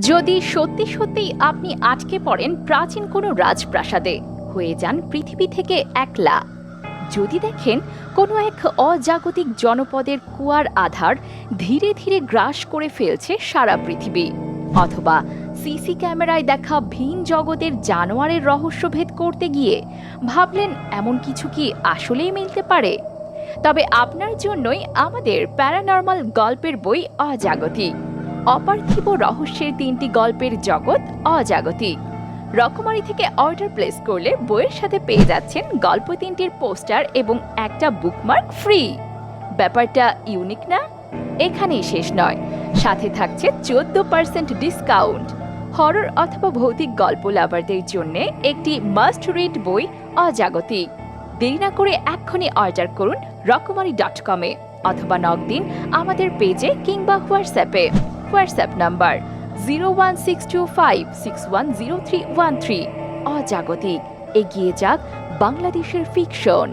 যদি সত্যি সত্যি আপনি আটকে পড়েন প্রাচীন কোনো রাজপ্রাসাদে, হয়ে যান পৃথিবী থেকে একলা। যদি দেখেন কোনো এক অজাগতিক জনপদের কুয়ার আধার ধীরে ধীরে গ্রাস করে ফেলছে সারা পৃথিবী, অথবা সিসি ক্যামেরায় দেখা ভিন জগতের জানোয়ারের রহস্যভেদ করতে গিয়ে ভাবলেন এমন কিছু কি আসলেই মিলতে পারে? তবে আপনার জন্যই আমাদের প্যারানর্মাল গল্পের বই অজাগতিক। অপার্থিব রহস্যের তিনটি গল্পের জগৎ অজাগতিক। রকমারি থেকে অর্ডার প্লেস করলে বইয়ের সাথে পেয়ে যাচ্ছেন গল্প তিনটির পোস্টার এবং একটা বুকমার্ক ফ্রি। ব্যাপারটা ইউনিক না? এখানেই শেষ নয়। সাথে থাকছে চোদ্দ পার্সেন্ট ডিসকাউন্ট। হরর অথবা ভৌতিক গল্প লাভারদের জন্য একটি মাস্ট রিড বই অজাগতিক। দেরি না করে এক্ষুনি অর্ডার করুন রকমারি ডট কমে অথবা নক দিন আমাদের পেজে কিংবা হোয়াটসঅ্যাপে। WhatsApp number zero one six two five six one zero three one three অজাগতিক, এগিয়ে যাক বাংলাদেশের ফিকশন